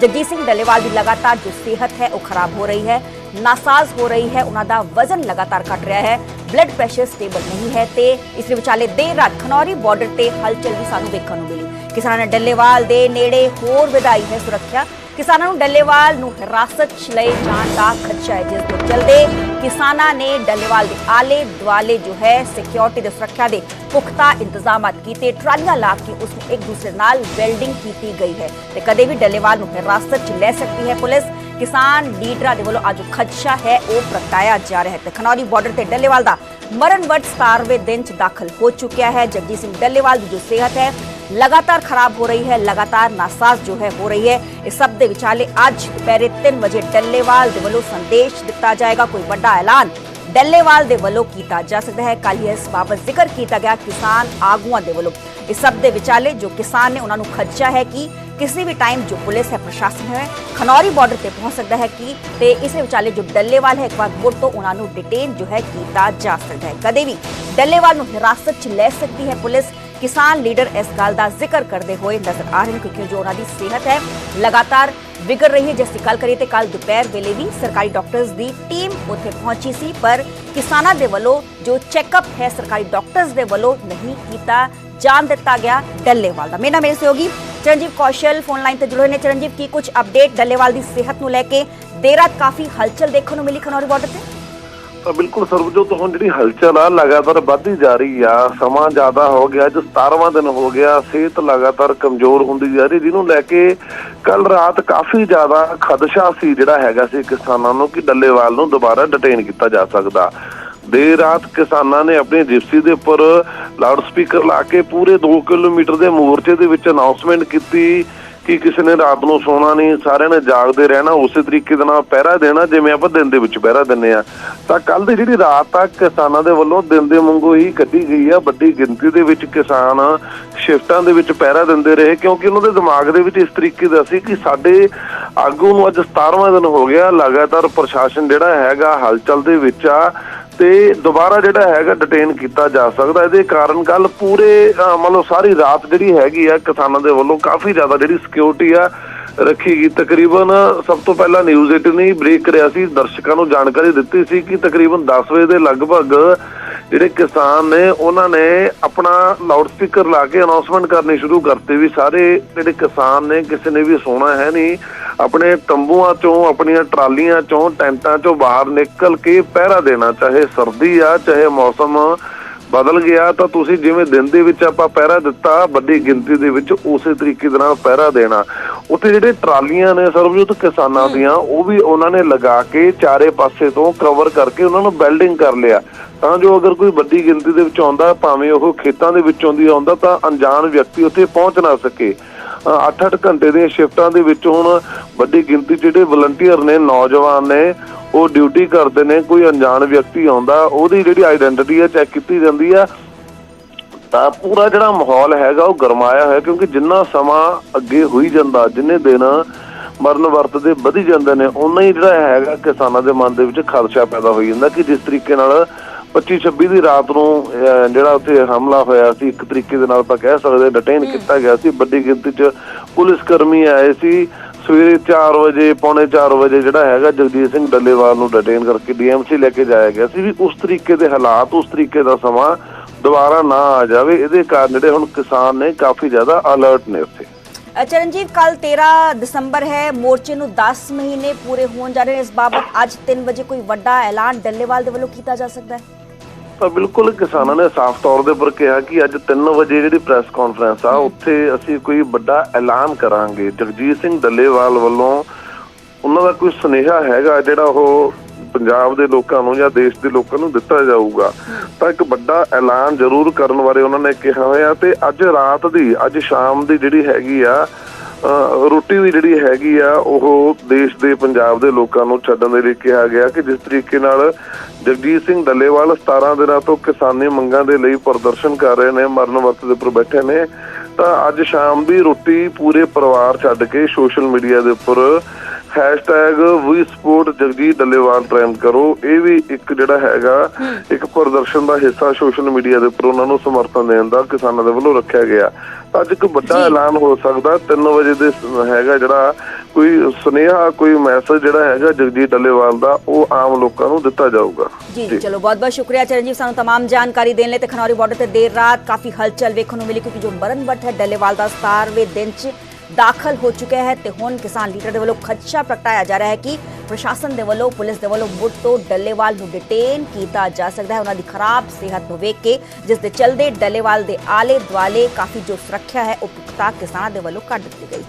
ਜਗਜੀਤ ਸਿੰਘ ਡੱਲੇਵਾਲ ਦੀ ਲਗਾਤਾਰ ਜੋ ਸਿਹਤ ਹੈ ਉਹ ਖਰਾਬ ਹੋ ਰਹੀ ਹੈ, ਨਾਸਾਜ਼ ਹੋ ਰਹੀ ਹੈ, ਉਹਨਾਂ ਦਾ ਵਜ਼ਨ ਲਗਾਤਾਰ ਘਟ ਰਿਹਾ ਹੈ ਬਲੱਡ ਪ੍ਰੈਸ਼ਰ ਸਟੇਬਲ ਨਹੀਂ ਹੈ ਤੇ ਇਸ ਦੇ ਵਿਚਾਲੇ ਦੇਰ ਰਾਤ ਖਨੌਰੀ ਬਾਰਡਰ ਤੇ ਹਲਚਲ ਵੀ ਸਾਨੂੰ ਦੇਖਣ ਨੂੰ ਮਿਲੀ। ਕਿਸਾਨਾਂ ਨੇ ਡੱਲੇਵਾਲ ਦੇ ਨੇੜੇ ਹੋਰ ਵਧਾਈ ਹੈ ਸੁਰੱਖਿਆ ਕਿਸਾਨਾਂ ਨੂੰ ਡੱਲੇਵਾਲ ਨੂੰ ਹਿਰਾਸਤ 'ਚ ਲਏ ਜਾਣ ਦਾ ਖਦਸ਼ਾ ਹੈ, ਜਿਸ ਤੋਂ ਚਲਦੇ ਕਿਸਾਨਾਂ ਨੇ ਡੱਲੇਵਾਲ ਦੇ ਆਲੇ ਦੁਆਲੇ ਜੋ ਹੈ ਸਿਕਿਉਰਿਟੀ ਦੇ ਸੁਰੱਖਿਆ ਦੇ ਪੁਖਤਾ ਇੰਤਜ਼ਾਮਾਤ ਕੀਤੇ। ਟਰਾਲੀਆਂ ਲਾ ਕੇ ਉਸ ਨੂੰ ਇੱਕ ਦੂਸਰੇ ਨਾਲ ਵੈਲਡਿੰਗ ਕੀਤੀ ਗਈ ਹੈ ਤੇ ਕਦੇ ਵੀ ਡੱਲੇਵਾਲ ਨੂੰ ਹਿਰਾਸਤ 'ਚ ਲੈ ਸਕਦੀ ਹੈ ਪੁਲਿਸ। ਕਿਸਾਨ ਲੀਡਰਾਂ ਦੇ ਵੱਲੋਂ ਅੱਜ ਖਦਸ਼ਾ ਹੈ, ਉਹ ਪ੍ਰਗਟਾਇਆ ਜਾ ਰਿਹਾ ਹੈ। ਤੇ ਖਨੌਰੀ ਬਾਰਡਰ ਤੇ ਡੱਲੇਵਾਲ ਦਾ ਮਰਨ ਵਟ 17ਵੇਂ ਦਿਨ 'ਚ ਦਾਖਲ ਹੋ ਚੁੱਕਿਆ ਹੈ। ਜਗਜੀਤ ਸਿੰਘ ਡੱਲੇਵਾਲ ਦੀ ਜੋ ਸਿਹਤ ਹੈ ਲਗਾਤਾਰ ਖਰਾਬ ਹੋ ਰਹੀ ਹੈ, ਲਗਾਤਾਰ ਨਾਸਾਜ਼ ਜੋ ਹੈ ਹੋ ਰਹੀ ਹੈ। ਇਸ ਸਭ ਦੇ ਵਿਚਾਲੇ ਅੱਜ ਦੁਪਹਿਰੇ 3 ਵਜੇ ਡੱਲੇਵਾਲ ਦੇ ਵੱਲੋਂ ਸੰਦੇਸ਼ ਦਿੱਤਾ ਜਾਏਗਾ। ਕੋਈ ਵੱਡਾ ਐਲਾਨ ਡੱਲੇਵਾਲ ਦੇ ਵੱਲੋਂ ਕੀਤਾ ਜਾ ਸਕਦਾ ਹੈ। ਕੱਲ੍ਹ ਇਸ ਬਾਬਤ ਜ਼ਿਕਰ ਕੀਤਾ ਗਿਆ ਕਿਸਾਨ ਆਗੂਆਂ ਦੇ ਵੱਲੋਂ। ਇਸ ਸਭ ਦੇ ਵਿਚਾਲੇ ਜੋ ਕਿਸਾਨ ਨੇ ਉਹਨਾਂ ਨੂੰ ਖਰਚਾ ਹੈ ਕਿ ਕਿਸੇ ਵੀ ਟਾਈਮ ਜੋ ਪੁਲਿਸ ਹੈ, ਪ੍ਰਸ਼ਾਸਨ ਹੈ, ਖਨੌਰੀ ਬਾਰਡਰ ਤੇ ਪਹੁੰਚ ਸਕਦਾ ਹੈ ਕਿ ਤੇ ਇਸੇ ਵਿਚਾਲੇ ਜੋ ਡੱਲੇਵਾਲ ਹੈ, ਇੱਕ ਵਾਰ ਮੁੜ ਤੋਂ ਉਹਨਾਂ ਨੂੰ ਡਿਟੇਨ ਜੋ ਹੈ ਕੀਤਾ ਜਾ ਸਕਦਾ ਹੈ। ਕਦੇ ਵੀ ਡੱਲੇਵਾਲ ਨੂੰ ਹਿਰਾਸਤ 'ਚ ਲੈ ਸਕਦੀ ਹੈ ਪੁਲਿਸ। ਕਿਸਾਨ ਲੀਡਰ ਇਸ ਗੱਲ ਦਾ ਜ਼ਿਕਰ ਕਰਦੇ ਹੋਏ ਨਜ਼ਰ ਆ ਰਹੇ ਨੇ ਕਿਉਂਕਿ ਜੋ ਉਹਨਾਂ ਦੀ ਸਿਹਤ ਹੈ ਲਗਾਤਾਰ ਵਿਗੜ ਰਹੀ ਹੈ। ਜਿਸ ਦੀ ਗੱਲ ਕਰੀਏ ਤੇ ਕੱਲ ਦੁਪਹਿਰ ਵੇਲੇ ਵੀ ਸਰਕਾਰੀ ਡਾਕਟਰਸ ਦੀ ਟੀਮ ਉੱਥੇ ਪਹੁੰਚੀ ਸੀ, ਪਰ ਕਿਸਾਨਾਂ ਦੇ ਵੱਲੋਂ ਜੋ ਚੈੱਕਅਪ ਹੈ ਸਰਕਾਰੀ ਡਾਕਟਰਸ ਦੇ ਵੱਲੋਂ ਨਹੀਂ ਕੀਤਾ ਜਾਣ ਦਿੱਤਾ ਗਿਆ ਡੱਲੇਵਾਲ ਦਾ। ਮੇਰਾ ਮੇਰੇ ਸਹਿਯੋਗੀ ਚਰਨਜੀਤ ਕੌਸ਼ਲ ਫੋਨ ਲਾਈਨ ਤੇ ਜੁੜੇ ਨੇ। ਚਰਨਜੀਤ, ਕੀ ਕੁਝ ਅਪਡੇਟ ਡੱਲੇਵਾਲ ਦੀ ਸਿਹਤ ਨੂੰ ਲੈ ਕੇ ਦੇਰ ਰਾਤ ਕਾਫੀ ਹਲਚਲ ਦੇਖਣ ਨੂੰ ਮਿਲੀ ਖਨੌਰੀ ਬਾਰਡਰ ਤੇ? ਬਿਲਕੁਲ ਸਰਬਜੋਤ, ਹੁਣ ਜਿਹੜੀ ਹਲਚਲ ਆ, ਲਗਾਤਾਰ ਵੱਧਦੀ ਜਾ ਰਹੀ ਆ। ਸਮਾਂ ਜ਼ਿਆਦਾ ਹੋ ਗਿਆ, ਅੱਜ 17ਵਾਂ ਦਿਨ ਹੋ ਗਿਆ, ਸਿਹਤ ਲਗਾਤਾਰ ਕਮਜ਼ੋਰ ਹੁੰਦੀ ਜਾ ਰਹੀ। ਜਿਹਨੂੰ ਲੈ ਕੇ ਕੱਲ ਰਾਤ ਕਾਫੀ ਜ਼ਿਆਦਾ ਖਦਸ਼ਾ ਸੀ ਜਿਹੜਾ ਹੈਗਾ ਸੀ ਕਿਸਾਨਾਂ ਨੂੰ ਕਿ ਡੱਲੇਵਾਲ ਨੂੰ ਦੁਬਾਰਾ ਡਿਟੇਨ ਕੀਤਾ ਜਾ ਸਕਦਾ। ਦੇਰ ਰਾਤ ਕਿਸਾਨਾਂ ਨੇ ਆਪਣੀ ਜਿਪਸੀ ਦੇ ਉੱਪਰ ਲਾਊਡ ਸਪੀਕਰ ਲਾ ਕੇ ਪੂਰੇ 2 ਕਿਲੋਮੀਟਰ ਦੇ ਮੋਰਚੇ ਦੇ ਵਿੱਚ ਅਨਾਉਂਸਮੈਂਟ ਕੀਤੀ। ਕਿ ਕਿਸੇ ਨੇ ਰਾਤ ਨੂੰ ਸੋਣਾ ਨਹੀਂ, ਸਾਰਿਆਂ ਨੇ ਜਾਗਦੇ ਰਹਿਣਾ, ਉਸੇ ਤਰੀਕੇ ਦੇ ਨਾਲ ਪਹਿਰਾ ਦੇਣਾ, ਜਿਵੇਂ ਆਪਾਂ ਦਿਨ ਦੇ ਵਿੱਚ ਪਹਿਰਾ ਦਿੰਨੇ ਆ ਤਾਂ ਕੱਲ ਦੀ ਜਿਹੜੀ ਰਾਤ ਤੱਕ ਕਿਸਾਨਾਂ ਦੇ ਵੱਲੋਂ ਦਿਨ ਦੇ ਵਾਂਗੂ ਹੀ ਕੱਢੀ ਗਈ ਆ, ਵੱਡੀ ਗਿਣਤੀ ਦੇ ਵਿੱਚ ਕਿਸਾਨ ਸ਼ਿਫਟਾਂ ਦੇ ਵਿੱਚ ਪਹਿਰਾ ਦਿੰਦੇ ਰਹੇ, ਕਿਉਂਕਿ ਉਹਨਾਂ ਦੇ ਦਿਮਾਗ ਦੇ ਵਿੱਚ ਇਸ ਤਰੀਕੇ ਦਾ ਸੀ ਕਿ ਸਾਡੇ ਆਗੂ ਨੂੰ ਅੱਜ 17ਵਾਂ ਦਿਨ ਹੋ ਗਿਆ, ਲਗਾਤਾਰ ਪ੍ਰਸ਼ਾਸਨ ਜਿਹੜਾ ਹੈਗਾ, ਹਲਚਲ ਦੇ ਵਿੱਚ ਆ। ਤੇ ਦੁਬਾਰਾ ਜਿਹੜਾ ਹੈਗਾ ਡਿਟੇਨ ਕੀਤਾ ਜਾ ਸਕਦਾ। ਇਹਦੇ ਕਾਰਨ ਕੱਲ ਪੂਰੇ ਮੰਨ ਲਓ ਸਾਰੀ ਰਾਤ ਜਿਹੜੀ ਹੈਗੀ ਆ ਕਿਸਾਨਾਂ ਦੇ ਵੱਲੋਂ ਕਾਫੀ ਜ਼ਿਆਦਾ ਜਿਹੜੀ ਸਿਕਿਉਰਿਟੀ ਆ ਰੱਖੀ ਗਈ। ਤਕਰੀਬਨ ਸਭ ਤੋਂ ਪਹਿਲਾਂ ਨਿਊਜ਼ 18 ਨੇ ਬ੍ਰੇਕ ਕਰਿਆ ਸੀ। ਦਰਸ਼ਕਾਂ ਨੂੰ ਜਾਣਕਾਰੀ ਦਿੱਤੀ ਸੀ ਕਿ ਤਕਰੀਬਨ 10 ਵਜੇ ਦੇ ਲਗਭਗ ਜਿਹੜੇ ਕਿਸਾਨ ਨੇ, ਉਹਨਾਂ ਨੇ ਆਪਣਾ ਲਾਊਡ ਸਪੀਕਰ ਲਾ ਕੇ ਅਨਾਉਂਸਮੈਂਟ ਕਰਨੀ ਸ਼ੁਰੂ ਕਰਤੀ ਵੀ ਸਾਰੇ ਜਿਹੜੇ ਕਿਸਾਨ ਨੇ, ਕਿਸੇ ਨੇ ਵੀ ਸੋਣਾ ਹੈ ਨਹੀਂ, ਆਪਣੇ ਤੰਬੂਆਂ ਚੋਂ, ਆਪਣੀਆਂ ਟਰਾਲੀਆਂ ਚੋਂ, ਟੈਂਟਾਂ ਚੋਂ ਬਾਹਰ ਨਿਕਲ ਕੇ ਪਹਿਰਾ ਦੇਣਾ, ਚਾਹੇ ਸਰਦੀ ਆ, ਚਾਹੇ ਮੌਸਮ ਬਦਲ ਗਿਆ ਤਾਂ ਤੁਸੀਂ ਜਿਵੇਂ ਦਿਨ ਦੇ ਵਿੱਚ ਆਪਾਂ ਪਹਿਰਾ ਦਿੱਤਾ ਵੱਡੀ ਗਿਣਤੀ ਦੇ ਵਿੱਚ ਉਸੇ ਤਰੀਕੇ ਦੇ ਨਾਲ ਪਹਿਰਾ ਦੇਣਾ। ਉੱਥੇ ਜਿਹੜੇ ਟਰਾਲੀਆਂ ਨੇ ਸਰਬਜੋਤ ਕਿਸਾਨਾਂ ਦੀਆਂ ਉਹ ਵੀ ਉਹਨਾਂ ਨੇ ਲਗਾ ਕੇ ਚਾਰੇ ਪਾਸੇ ਤੋਂ ਕਵਰ ਕਰਕੇ ਉਹਨਾਂ ਨੂੰ ਬਿਲਡਿੰਗ ਕਰ ਲਿਆ। ਤਾਂ ਜੋ ਅਗਰ ਕੋਈ ਵੱਡੀ ਗਿਣਤੀ ਦੇ ਵਿੱਚ ਆਉਂਦਾ ਭਾਵੇਂ ਉਹ ਖੇਤਾਂ ਦੇ ਵਿੱਚੋਂ ਦੀ ਆਉਂਦਾ ਤਾਂ ਅਣਜਾਣ ਵਿਅਕਤੀ ਉੱਥੇ ਪਹੁੰਚ ਨਾ ਸਕੇ। 8-8 ਘੰਟੇ ਦੀਆਂ ਸ਼ਿਫਟਾਂ ਦੇ ਵਿੱਚ ਹੁਣ ਵੱਡੀ ਗਿਣਤੀ ਜਿਹੜੇ ਵਲੰਟੀਅਰ ਨੇ ਨੌਜਵਾਨ ਨੇ ਉਹ ਡਿਊਟੀ ਕਰਦੇ ਨੇ ਕੋਈ ਅਣਜਾਣ ਵਿਅਕਤੀ ਆਉਂਦਾ ਉਹਦੀ ਜਿਹੜੀ ਆਈਡੈਂਟੀਟੀ ਹੈ ਚੈੱਕ ਕੀਤੀ ਜਾਂਦੀ ਆ ਤਾਂ ਪੂਰਾ ਜਿਹੜਾ ਮਾਹੌਲ ਹੈਗਾ ਉਹ ਗਰਮਾਇਆ ਹੋਇਆ ਕਿਉਂਕਿ ਜਿੰਨਾ ਸਮਾਂ ਅੱਗੇ ਹੋਈ ਜਾਂਦਾ ਜਿੰਨੇ ਦਿਨ ਮਰਨ ਵਰਤ ਦੇ ਵਧੀ ਜਾਂਦੇ ਨੇ ਉਨਾ ਹੀ ਜਿਹੜਾ ਹੈਗਾ ਕਿਸਾਨਾਂ ਦੇ ਮਨ ਦੇ ਵਿੱਚ ਖਦਸ਼ਾ ਪੈਦਾ ਹੋਈ ਜਾਂਦਾ ਕਿ ਜਿਸ ਤਰੀਕੇ ਨਾਲ 25 26 ਦੀ ਰਾਤ ਨੂੰ ਜਿਹੜਾ ਉੱਥੇ ਹਮਲਾ ਹੋਇਆ ਸੀ ਇੱਕ ਤਰੀਕੇ ਦੇ ਨਾਲ ਆਪਾਂ ਕਹਿ ਸਕਦੇ ਡਿਟੇਨ ਕੀਤਾ ਗਿਆ ਸੀ। ਵੱਡੀ ਗਿਣਤੀ 'ਚ ਪੁਲਿਸ ਕਰਮੀ ਆਏ ਸੀ। ਸਵੇਰੇ 4 ਵਜੇ, ਪੌਣੇ 4 ਵਜੇ ਜਿਹੜਾ ਹੈਗਾ ਜਗਦੀਸ਼ ਸਿੰਘ ਡੱਲੇਵਾਲ ਨੂੰ ਡਿਟੇਨ ਕਰਕੇ ਡੀਐਮਸੀ ਲੈ ਕੇ ਜਾਇਆ ਗਿਆ ਸੀ ਵੀ ਉਸ ਤਰੀਕੇ ਦੇ ਹਾਲਾਤ, ਉਸ ਤਰੀਕੇ ਦਾ ਸਮਾਂ ਦੁਬਾਰਾ ਨਾ ਆ ਜਾਵੇ। ਇਹਦੇ ਕਾਰਨ ਜਿਹੜੇ ਹੁਣ ਕਿਸਾਨ ਨੇ ਕਾਫੀ ਜ਼ਿਆਦਾ ਅਲਰਟ ਨੇ ਉੱਥੇ। ਚਰਨਜੀਤ ਕੱਲ 13 ਦਸੰਬਰ ਹੈ। ਮੋਰਚੇ ਨੂੰ 10 ਮਹੀਨੇ ਪੂਰੇ ਹੋਣ ਜਾ ਰਹੇ ਨੇ। ਇਸ ਬਾਬਤ ਅੱਜ 3 ਵਜੇ ਕੋਈ ਵੱਡਾ ਐਲਾਨ ਡੱਲੇਵਾਲ ਦੇ ਵੱਲੋਂ ਕੀਤਾ ਜਾ ਸਕਦਾ ਹੈ। ਤਾਂ ਬਿਲਕੁਲ ਕਿਸਾਨਾਂ ਨੇ ਸਾਫ਼ ਤੌਰ ਦੇ ਉੱਪਰ ਕਿਹਾ ਕਿ ਅੱਜ 3 ਵਜੇ ਜਿਹੜੀ ਪ੍ਰੈਸ ਕਾਨਫਰੰਸ ਆ ਉੱਥੇ ਅਸੀਂ ਕੋਈ ਵੱਡਾ ਐਲਾਨ ਕਰਾਂਗੇ। ਜਗਜੀਤ ਸਿੰਘ ਡੱਲੇਵਾਲ ਵੱਲੋਂ ਉਹਨਾਂ ਦਾ ਕੋਈ ਸੁਨੇਹਾ ਹੈਗਾ ਜਿਹੜਾ ਉਹ ਪੰਜਾਬ ਦੇ ਲੋਕਾਂ ਨੂੰ ਜਾਂ ਦੇਸ਼ ਦੇ ਲੋਕਾਂ ਨੂੰ ਦਿੱਤਾ ਜਾਊਗਾ। ਤਾਂ ਇੱਕ ਵੱਡਾ ਐਲਾਨ ਜ਼ਰੂਰ ਕਰਨ ਬਾਰੇ ਉਹਨਾਂ ਨੇ ਕਿਹਾ ਹੋਇਆ ਤੇ ਅੱਜ ਰਾਤ ਦੀ ਅੱਜ ਸ਼ਾਮ ਦੀ ਜਿਹੜੀ ਹੈਗੀ ਆ ਰੋਟੀ ਵੀ ਜਿਹੜੀ ਹੈਗੀ ਆ, ਉਹ ਦੇਸ਼ ਦੇ ਪੰਜਾਬ ਦੇ ਲੋਕਾਂ ਨੂੰ ਛੱਡਣ ਦੇ ਲਈ ਕਿਹਾ ਗਿਆ ਕਿ ਜਿਸ ਤਰੀਕੇ ਨਾਲ ਜਗਜੀਤ ਸਿੰਘ ਡੱਲੇਵਾਲ 17 ਦਿਨਾਂ ਤੋਂ ਕਿਸਾਨੀ ਮੰਗਾਂ ਦੇ ਲਈ ਪ੍ਰਦਰਸ਼ਨ ਕਰ ਰਹੇ ਨੇ, ਮਰਨ ਵਰਤ ਦੇ ਉੱਪਰ ਬੈਠੇ ਨੇ, ਤਾਂ ਅੱਜ ਸ਼ਾਮ ਦੀ ਰੋਟੀ ਪੂਰੇ ਪਰਿਵਾਰ ਛੱਡ ਕੇ ਸੋਸ਼ਲ ਮੀਡੀਆ ਦੇ ਉੱਪਰ ਵੀ ਸਪੋਰਟ ਜਗਜੀਤ ਡੱਲੇਵਾਲ ਟ੍ਰੈਂਡ ਕਰੋ ਇਹ ਵੀ ਇੱਕ ਜਿਹੜਾ ਹੈਗਾ ਇੱਕ ਪ੍ਰਦਰਸ਼ਨ ਦਾ ਹਿੱਸਾ ਸੋਸ਼ਲ ਮੀਡੀਆ ਦੇ ਉੱਪਰ ਉਹਨਾਂ ਨੂੰ ਸਮਰਥਨ ਦੇਣ ਦਾ ਕਿਸਾਨਾਂ ਦੇ ਵੱਲੋਂ ਰੱਖਿਆ ਗਿਆ ਤਾਂ ਅੱਜ ਇੱਕ ਵੱਡਾ ਜੀ। ਐਲਾਨ ਹੋ ਸਕਦਾ 3 ਵਜੇ ਦੇ ਸ- ਹੈਗਾ ਜਿਹੜਾ ਕੋਈ ਸੁਨੇਹਾ ਕੋਈ ਮੈਸੇਜ ਜਿਹੜਾ ਹੈਗਾ ਜਗਜੀਤ ਡੱਲੇਵਾਲ ਦਾ ਉਹ ਆਮ ਲੋਕਾਂ ਨੂੰ ਦਿੱਤਾ ਜਾਊਗਾ ਜੀ ਚਲੋ ਬਹੁਤ ਬਹੁਤ ਸ਼ੁਕਰੀਆ ਚਰਨਜੀਤ ਸਾਨੂੰ तमाम ਜਾਣਕਾਰੀ ਦੇਣ ਲਈ ਤੇ ਖਨੌਰੀ ਬਾਰਡਰ ਤੇ ਦੇਰ ਰਾਤ ਕਾਫੀ ਹਲਚਲ ਵੇਖਣ ਨੂੰ ਮਿਲੀ ਕਿਉਂਕਿ ਜੋ ਮਰਨ ਵਰਤ ਹੈ ਡੱਲੇਵਾਲ ਦਾ 17ਵੇਂ ਦਿਨ 'ਚ ਦਾਖਲ ਹੋ ਚੁੱਕਿਆ ਹੈ ਤੇ ਹੁਣ ਕਿਸਾਨ ਲੀਡਰ ਦੇ ਵੱਲੋਂ ਖਦਸ਼ਾ ਪ੍ਰਗਟਾਇਆ ਜਾ ਰਿਹਾ ਹੈ ਕਿ ਪ੍ਰਸ਼ਾਸਨ ਦੇ ਵੱਲੋਂ, ਪੁਲਿਸ ਦੇ ਵੱਲੋਂ ਮੁੜ ਤੋਂ ਡੱਲੇਵਾਲ ਨੂੰ ਡਿਟੇਨ ਕੀਤਾ ਜਾ ਸਕਦਾ ਹੈ। ਉਹਨਾਂ ਦੀ ਖਰਾਬ ਸਿਹਤ ਨੂੰ ਵੇਖ ਕੇ, ਜਿਸ ਦੇ ਚਲਦੇ ਡੱਲੇਵਾਲ ਦੇ ਆਲੇ ਦੁਆਲੇ ਕਾਫੀ ਜੋ ਸੁਰੱਖਿਆ ਹੈ, ਉਹ ਪੁਖਤਾ ਕਿਸਾਨਾਂ ਦੇ ਵੱਲੋਂ ਕਰ ਦਿੱਤੀ ਗਈ।